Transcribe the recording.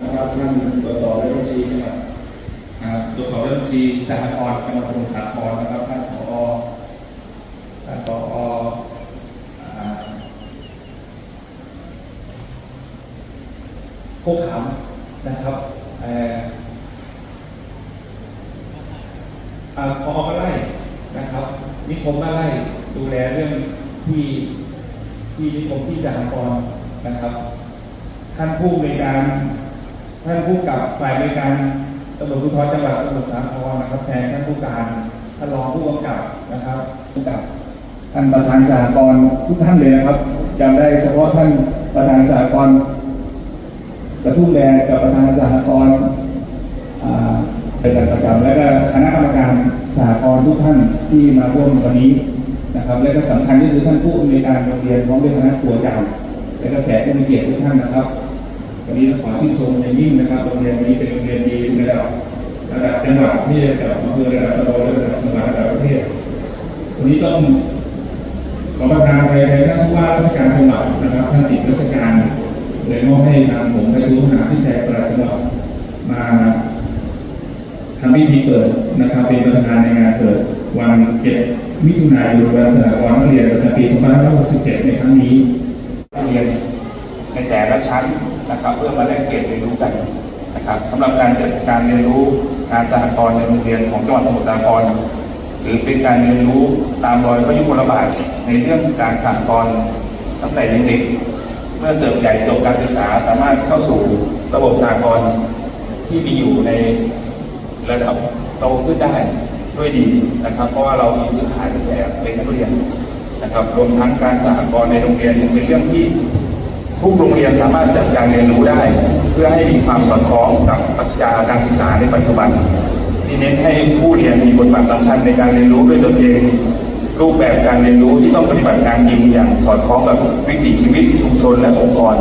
นะครับท่านตรวจสอบบัญชีนะครับตรวจสอบบัญชีสหกรณ์จังหวัสหกรณ์นะครับท่านผอท่านผอพวกขำนะครับเอมาไล่นะครับนิคมมาไล่ดูแลเรื่องที่ที่นิคมที่สหกรณ์นะครับ ท่านผู้ในการ ท่านผู้กับฝ่ายบริการตำรวจภูธรจังหวัดสมุทรสาครนะครับแทนท่านผู้การท่านรองผู้กำกับนะครับผู้กับท่านประธานสหกรทุกท่านเลยนะครับจำได้เฉพาะท่านประธานสหกรกระทุ่มแดงกับประธานสหกรณ์อ่าเป็นประจำและก็คณะกรรมการสหกรทุกท่านที่มาร่วมวันนี้นะครับ และก็สำคัญก็คือท่านผู้อำนวยการโรงเรียนพร้อมด้วยคณะครูอาจารย์และก็แขกผู้มีเกียรติทุกท่านนะครับ วันนี้ขอชื่นชมอย่างยิ่งนะครับโรงเรียนนี้เป็นโรงเรียนดีระดับระดับจังหวัดที่ระดับอำเภอระดับตำบลระดับจังหวัดระดับประเทศวันนี้ต้องขอประทานในท่านผู้ว่าราชการจังหวัดนะครับท่านติดราชการเลยมอบให้ทางผมได้รู้หาที่แทนประจังหวัดมาทำพิธีเปิดนะครับเป็นประธานในงานเปิดวันเจ็ดมิถุนายนวันสถาบันนักเรียนประจำปี2567ในครั้งนี้เรียนในแต่ละชั้น นะครับเพื่อมาแลกเปลี่ยนเรียนรู้กันนะครับสำหรับการจัดการเรียนรู้งานสหกรณ์ในโรงเรียนของจังหวัดสมุทรสาครถือเป็นการเรียนรู้ตามรอยพระยุคลบาทในเรื่องการสหกรณ์ตั้งแต่ยังเด็กเมื่อเติบใหญ่จบการศึกษาสามารถเข้าสู่ระบบสหกรณ์ที่มีอยู่ในระดับโตขึ้นได้ด้วยดีนะครับ เพราะว่าเรามีพื้นฐานแต่เป็นนักเรียนนะครับ รวมทั้งการสหกรณ์ในโรงเรียนยังเป็นเรื่องที่ ทุกโรงเรียนสามารถจัดการเรียนรู้ได้ เพื่อให้มีความสอดคล้องกับปรัชญาการศึกษาในปัจจุบันที่เน้นให้ผู้เรียนมีบทบาทสำคัญในการเรียนรู้ด้วยตนเอง รูปแบบการเรียนรู้ที่ต้องปฏิบัติการจริงอย่างสอดคล้องกับวิถีชีวิตชุมชนและองค์กร